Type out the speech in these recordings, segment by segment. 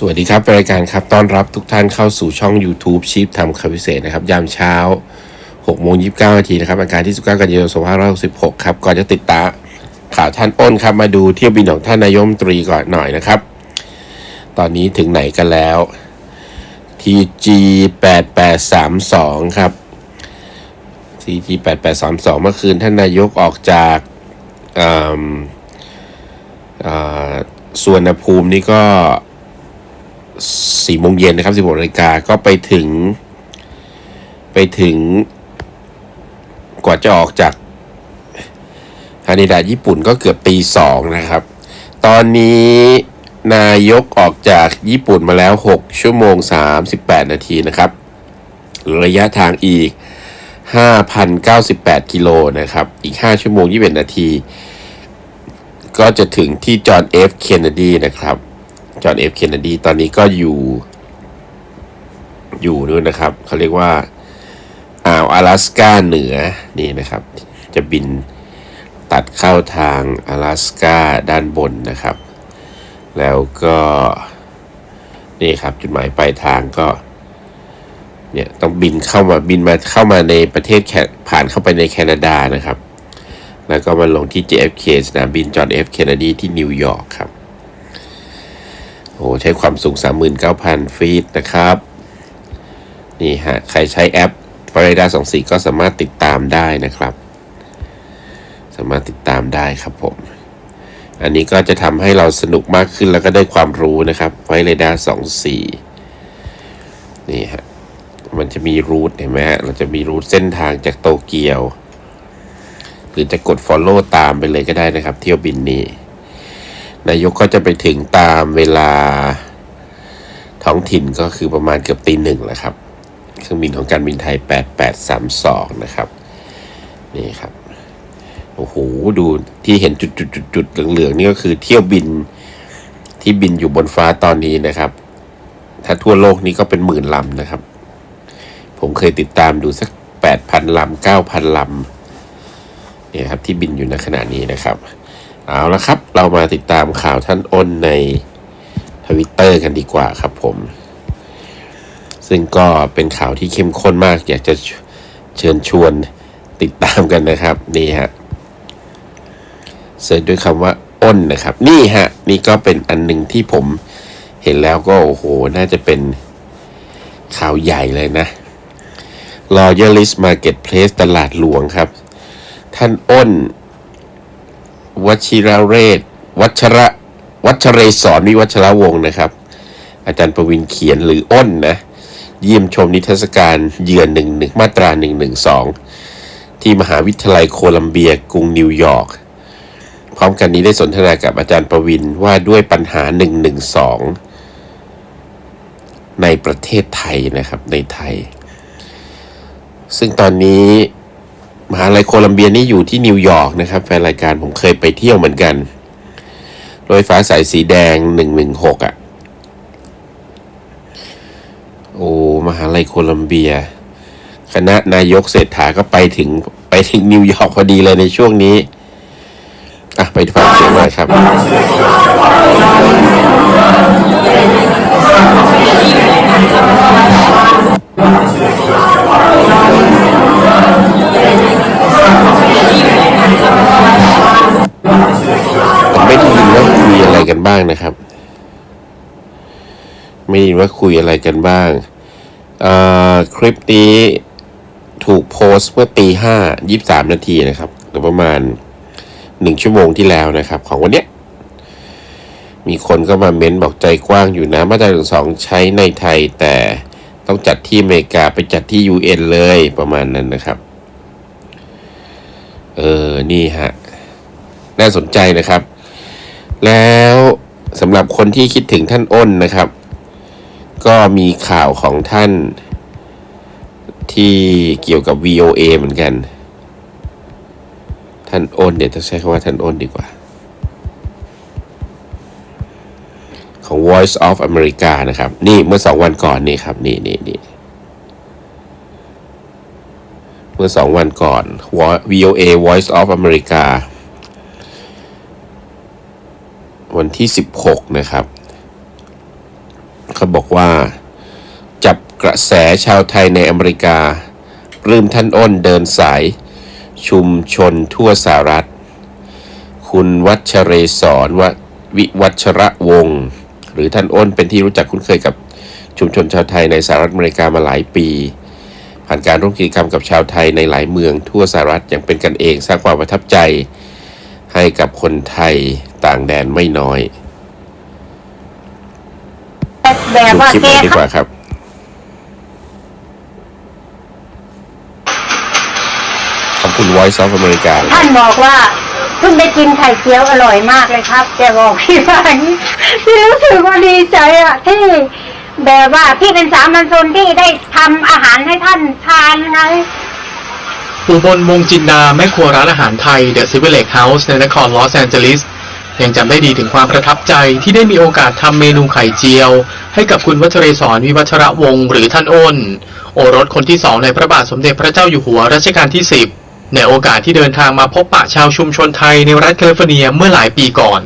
สวัสดีครับรายการครับต้อนรับทุกท่านเข้าสู่ช่อง YouTube ชีพทำคำพิเศษนะครับ ยามเช้า6โมง29นาทีนะครับอาการที่ 19 กันยายน2566 ครับ ก่อนจะติดตามข่าวท่านอ้นครับ มาดูเที่ยวบินของท่านนายกรัฐมตรีก่อนหน่อยนะครับ ตอนนี้ถึงไหนกันแล้ว TG 8832 ครับ TG 8832 เมื่อคืนท่านนายกออกจากอ่าอ่าส่วนภูมินี่ก็ สี่โมงเย็นนะครับสิบหกนาฬิกาก็ไปถึง ไปถึง กว่าจะออกจากฮานิดาญี่ปุ่นก็เกือบตีสองนะครับ ตอนนี้นายกออกจากญี่ปุ่นมาแล้ว 6 ชั่วโมง 38 นาทีนะครับ ระยะทางอีก 5,098 กิโลนะครับ อีก 5 ชั่วโมง 21 นาที ก็จะถึงที่จอห์นเอฟเคนเนดีนะครับ จอห์นเอฟเคนเนดีตอนนี้ก็อยู่ อยู่นู่นนะครับ เขาเรียกว่า อ่าว阿拉สกาเหนือ นี่นะครับ จะบินตัดเข้าทาง阿拉สกาด้านบนนะครับ แล้วก็ นี่ครับ จุดหมายปลายทางก็ เนี่ย ต้องบินเข้ามาบินมาเข้ามาในประเทศแคผ่านเข้าไปในแคนาดานะครับ แล้วก็มาลงที่ JFK สนามบินจอห์นเอฟเคนเนดีที่นิวยอร์กครับ โอ้ใช้ความสูง 39,000 ฟีตนะครับ นี่ฮะ ใครใช้แอป f l o r i d a 24 ก็สามารถติดตามได้นะครับ สามารถติดตามได้ครับผม อันนี้ก็จะทำให้เราสนุกมากขึ้นแล้วก็ได้ความรู้นะครับ f l o r i d a 24 นี่ฮะ มันจะมีรูทเห็นไหมฮะเราจะมีรูทเส้นทางจากโตเกียว หรือจะกด follow ตามไปเลยก็ได้นะครับ เที่ยวบินนี้ นายกก็จะไปถึงตามเวลาท้องถิ่นก็คือประมาณเกือบตีหนึ่งแหละครับเครื่องบินของการบินไทย 8832 นะครับนี่ครับโอ้โหดูที่เห็นจุดๆๆๆเหลืองๆนี่ก็คือเที่ยวบินที่บินอยู่บนฟ้าตอนนี้นะครับ ถ้าทั่วโลกนี้ก็เป็นหมื่นลำนะครับ ผมเคยติดตามดูสัก 8,000ลำ9,000ลำเนี่ยครับที่บินอยู่ในขณะนี้นะครับ เอาละครับ เรามาติดตามข่าวท่านอ้นในทวิตเตอร์กันดีกว่าครับผม ซึ่งก็เป็นข่าวที่เข้มข้นมาก อยากจะเชิญชวนติดตามกันนะครับ นี่ฮะเสิร์ชด้วยคำว่าอ้นนะครับ นี่ฮะ นี่ก็เป็นอันหนึ่งที่ผมเห็นแล้วก็ โอ้โห น่าจะเป็นข่าวใหญ่เลยนะ Loyalist Marketplace ตลาดหลวงครับ ท่านอ้น วชิระเรศ วัชระวัชเรศรวิวัชระวงศ์นะครับ อาจารย์ประวินเขียนหรืออ้นนะ เยี่ยมชมนิทรรศการเยือนหนึ่งหนึ่งมาตราหนึ่งหนึ่งสองที่มหาวิทยาลัยโคลัมเบียกรุงนิวยอร์ก พร้อมกันนี้ได้สนทนากับอาจารย์ประวินว่าด้วยปัญหาหนึ่งหนึ่งสองในประเทศไทยนะครับในไทย ซึ่งตอนนี้ มหาลัยโคลัมเบียนี่อยู่ที่นิวยอร์กนะครับ แฟนรายการผมเคยไปเที่ยวเหมือนกันโดยฟ้าสายสีแดงหนึ่งหนึ่งหกอะ โอ้มหาลัยโคลัมเบีย คณะนายกเศรษฐาก็ไปถึงไปถึงนิวยอร์กพอดีเลยในช่วงนี้ อะ ไปฟังเสียงหน่อยครับางนะครับ ไม่ได้ยินว่าคุยอะไรกันบ้างคลิปนี้ถูกโพสต์เมื่อตีห้ายี่สามนาทีนะครับหรือประมาณหนึ่งชั่วโมงที่แล้วนะครับ ของวันเนี้ยมีคนก็มาเม้นบอกใจกว้างอยู่นะมาตราหนึ่งสองใช้ในไทย แต่ต้องจัดที่อเมริกาไปจัดที่ UN เลยประมาณนั้นนะครับ เออ นี่ฮะ น่าสนใจนะครับ แล้ว สำหรับคนที่คิดถึงท่านอ้นนะครับ ก็มีข่าวของท่านที่เกี่ยวกับ VOA เหมือนกัน ท่านอ้นเดี๋ยวต้องใช้คำว่าท่านอ้นดีกว่า ของ Voice of America นะครับ นี่เมื่อสองวันก่อนนี่ครับ นี่นี่นี่เมื่อสองวันก่อน VOA Voice of America วันที่ 16 นะครับเขาบอกว่า จับกระแสชาวไทยในอเมริกาปลื้มท่านอ้นเดินสาย ชุมชนทั่วสหรัฐ คุณวัชเรศรววิวัชระวงศ์หรือท่านอ้นเป็นที่รู้จักคุ้นเคยกับชุมชนชาวไทยในสหรัฐอเมริกามาหลายปี ผ่านการร่วมกิจกรรมกับชาวไทยในหลายเมืองทั่วสหรัฐอย่างเป็นกันเองสร้างความประทับใจให้กับคนไทย ต่างแดนไม่น้อยแบบดูว่าคลิปแกหน่อยดีกว่าครับ ขอบคุณ Voice of America ท่านบอกว่าเพิ่งได้กินไข่เจียวอร่อยมากเลยครับแกบอกพี่ว่าอย่างนี้พี่รู้สึกว่าดีใจอะที่แบบว่าพี่เป็นสามัญชนที่ได้ทำอาหารให้ท่านทานไงอุบลวงจินดาแม่ครัวร้านอาหารไทย The Silver Lake House ในนครลอสแอนเจลิส ยังจำได้ดีถึงความประทับใจที่ได้มีโอกาสทำเมนูไข่เจียว ให้กับคุณวัชเรศรวิวัชระวงศ์หรือท่านอ้น โอรสคนที่สองในพระบาทสมเด็จพระเจ้าอยู่หัวรัชกาลที่ 10 ในโอกาสที่เดินทางมาพบปะชาวชุมชนไทยในรัฐแคลิฟอร์เนียเมื่อหลายปีก่อน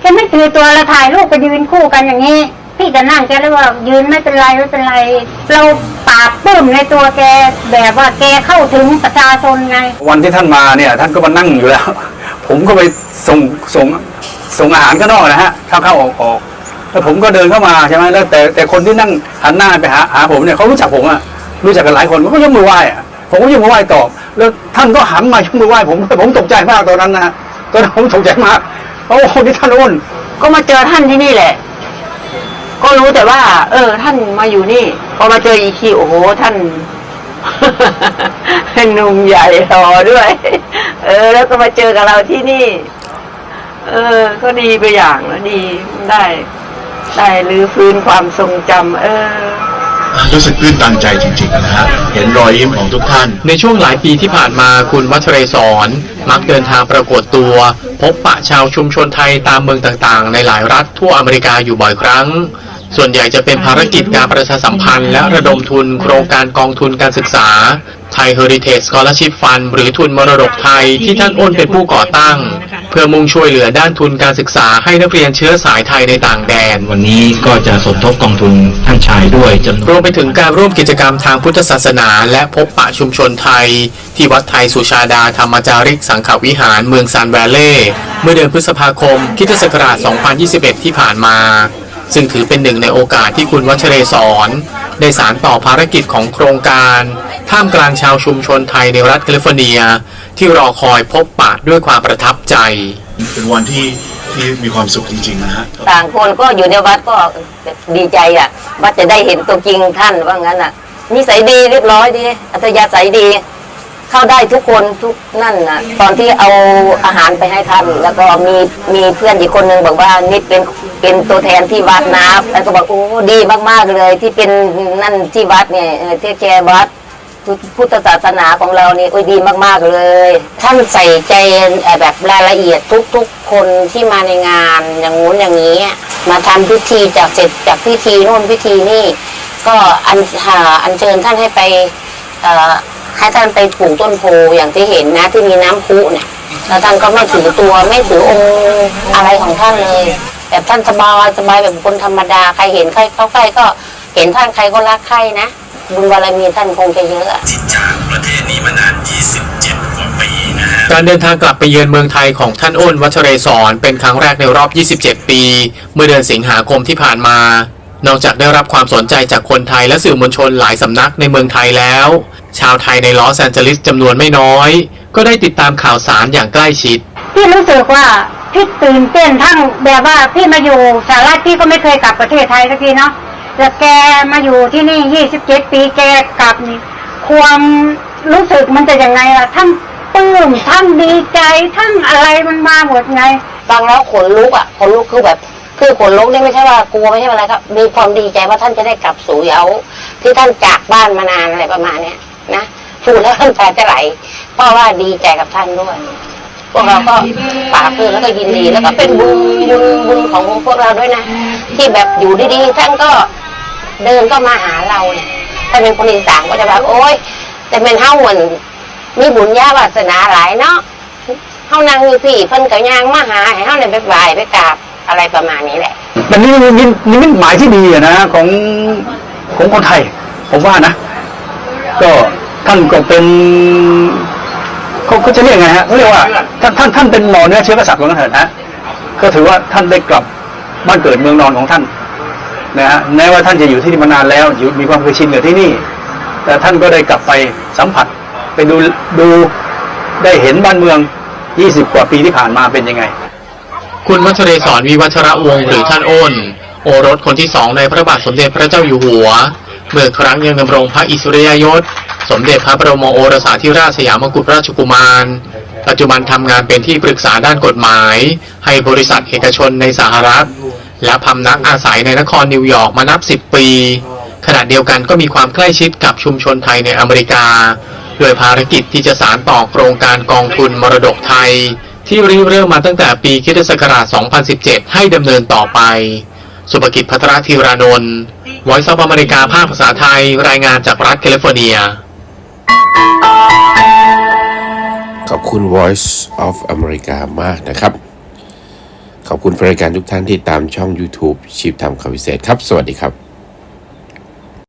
แกไม่ถือตัวเราถ่ายรูปไปยืนคู่กันอย่างนี้ พี่จะนั่งแกเลยว่ายืนไม่เป็นไรไม่เป็นไร เราปราบปลื้มในตัวแกแบบว่าแกเข้าถึงประชาชนไง วันที่ท่านมาเนี่ย ท่านก็มานั่งอยู่แล้ว ผมก็ไปส่งส่งส่งอาหารข้างนอกนะฮะเข้าเข้าออกออกแล้วผมก็เดินเข้ามาใช่ไหมแล้วแต่แต่คนที่นั่งหันหน้าไปหาหาผมเนี่ยเขารู้จักผมอะรู้จักกันหลายคนเขาก็ยกมือไหว้อะผมก็ยกมือไหว้ตอบแล้วท่านก็หันมายกมือไหว้ผมผมตกใจมากตอนนั้นนะตอนนั้นผมตกใจมากโอ้โหนี่ท่านอ้นก็มาเจอท่านที่นี่แหละ ก็รู้แต่ว่า เออ ท่านมาอยู่นี่ พอมาเจออีกทีโอ้โหท่านหนุ่มใหญ่หล่อด้วย เออ แล้วก็มาเจอกับเราที่นี่ เออ ก็ดีไปอย่างแล้วดีได้ ได้รื้อฟื้นความทรงจำเออ รู้สึกตื้นตันใจจริงๆนะฮะเห็นรอยยิ้มของทุกท่าน ในช่วงหลายปีที่ผ่านมาคุณวัชเรศรมักเดินทางปรากฏตัว พบปะชาวชุมชนไทยตามเมืองต่างๆ ในหลายรัฐทั่วอเมริกาอยู่บ่อยครั้ง ส่วนใหญ่จะเป็นภารกิจการประชาสัมพันธ์และระดมทุนโครงการกองทุนการศึกษา ไทย Heritage Scholarship Fund หรือทุนมรดกไทยที่ท่านอ้นเป็นผู้ก่อตั้ง เพื่อมุ่งช่วยเหลือด้านทุนการศึกษาให้นักเรียนเชื้อสายไทยในต่างแดน วันนี้ก็จะสมทบกองทุนท่านชายด้วยจำนวนรวมไปถึงการร่วมกิจกรรมทางพุทธศาสนา และพบปะชุมชนไทย ที่วัดไทยสุชาดาธรรมจาริกสังขวิหารเมืองซานแวลเล่เมื่อเดือนพฤษภาคมคริสตศักราช 2021 ที่ผ่านมา ซึ่งถือเป็นหนึ่งในโอกาสที่คุณวัชเรศรได้สารต่อภารกิจของโครงการ ท่ามกลางชาวชุมชนไทยในรัฐแคลิฟอร์เนีย ที่รอคอยพบปะด้วยความประทับใจ เป็นวันที่ที่มีความสุขจริง ๆ นะฮะต่างคนก็อยู่ในวัดก็ดีใจอะว่าจะได้เห็นตัวจริงท่านว่างั้นอะนิสัยดีเรียบร้อยดี อัธยาศัยดี เข้าได้ทุกคนทุกนั่นน่ะตอนที่เอาอาหารไปให้ท่านแล้วก็มีมีเพื่อนอีกคนนึงบอกว่านี่เป็นเป็นตัวแทนที่วัดนะแล้วก็บอกโอ้ดีมากๆเลย ที่เป็นนั่นที่วัดเนี่ยเที่แกวัดพุทธศาสนาของเรานี่โอ้ยดีมากๆเลย ท่านใส่ใจแบบรายละเอียดทุกๆ คนที่มาในงานอย่างงู้นอย่างนี้ มาทำพิธีจากเสร็จจากพิธีโน่นพิธีนี่ ก็อันหาอันเชิญท่านให้ไปอ่อ ให้ท่านไปปลูกต้นโพอย่างที่เห็นนะที่มีน้ำพุเนี่ยแล้วท่านก็ไม่ถือตัวไม่ถือองค์อะไรของท่านเลยแบบท่านสบายสบายแบบคนธรรมดาใครเห็นใครเข้าใกล้ก็เห็นท่านใครก็รักใครนะบุญบารมีท่านคงจะเยอะอะจากประเทศนี้มานาน 27 กว่าปีนะฮะการเดินทางกลับไปเยือนเมืองไทยของท่านอ้นวัชเรศรเป็นครั้งแรกในรอบ 27 ปี เมื่อเดือนสิงหาคมที่ผ่านมา นอกจากได้รับความสนใจจากคนไทยและสื่อมวลชนหลายสำนักในเมืองไทยแล้ว ชาวไทยในลอสแอนเจลิสจำนวนไม่น้อย ก็ได้ติดตามข่าวสารอย่างใกล้ชิด พี่รู้สึกว่าพี่ตื่นเต้นทั้งแบบว่าพี่มาอยู่สหรัฐพี่ก็ไม่เคยกลับประเทศไทยสักทีเนาะแต่แกมาอยู่ที่นี่ยี่สิบเจ็ดปีแกกลับนี่ความรู้สึกมันจะยังไงล่ะทั้งปลื้มทั้งดีใจทั้งอะไรมันมาหมดไงฟังแล้วขนลุกอะขนลุกคือแบบ คือขนลุกนี่ไม่ใช่ว่ากลัวไม่ใช่อะไรครับ มีความดีใจว่าท่านจะได้กลับสู่เยาที่ท่านจากบ้านมานานอะไรประมาณเนี้ยนะพูดแล้วท่านตาจะไหล เพราะว่าดีใจกับท่านด้วยพวกเราก็ฝากเพื่อนแล้วก็ยินดีแล้วก็เป็นบุญบุญบุญของพวกเราด้วยนะ ที่แบบอยู่ดีๆท่านก็เดินก็มาหาเราเนี่ยถ้าเป็นคนอีสานก็จะแบบโอ๊ยแต่เป็นเฮ้าเหมือนมีบุญญาวาสนาหลายเนาะเฮานั่งอยู่พี่เพิ่นก็ย่างมาหาให้เฮาได้ไปไหว้ไปกราบ อะไรประมาณนี้แหละ มันนี่นี่นี่นี่มันหมายที่ดีอะนะของของคนไทย ผมว่านะ ก็ท่านก็เป็นเขาเขาจะเรียกไงฮะเขาเรียกว่าท่านท่านท่านเป็นหมอเนื้อเชื้อกษัตริย์ของกันเถิดนะก็ถือว่าท่านได้กลับบ้านเกิดเมืองนอนของท่านนะฮะแม้ว่าท่านจะอยู่ที่นี่มานานแล้ว อยู่มีความเคยชินกับที่นี่ แต่ท่านก็ได้กลับไปสัมผัสไปดูดูได้เห็นบ้านเมือง 20 กว่าปีที่ผ่านมาเป็นยังไง คุณวัชเรศรวิวัชระวงศ์หรือท่านอ้น โอรสคนที่สองในพระบาทสมเด็จพระเจ้าอยู่หัว เมื่อครั้งยังดำรงพระอิสริยยศ สมเด็จพระบรมโอรสาธิราชสยามกุฎราชกุมาร ปัจจุบันทำงานเป็นที่ปรึกษาด้านกฎหมาย ให้บริษัทเอกชนในสหรัฐ และพำนักอาศัยในนครนิวยอร์กมานับ10ปี ขณะเดียวกันก็มีความใกล้ชิดกับชุมชนไทยในอเมริกา โดยภารกิจที่จะสารต่อโครงการกองทุนมรดกไทย ที่ริเริ่มมาตั้งแต่ปีคริสตศักราช 2017 ให้ดำเนินต่อไป สุภกิจพัทรธีรานนท์ Voice of America ภาคภาษาไทย รายงานจากรัฐแคลิฟอร์เนีย ขอบคุณ Voice of America มากนะครับ ขอบคุณแฟนรายการทุกท่านที่ตามช่อง YouTube ชีพทำข่าวพิเศษครับ สวัสดีครับ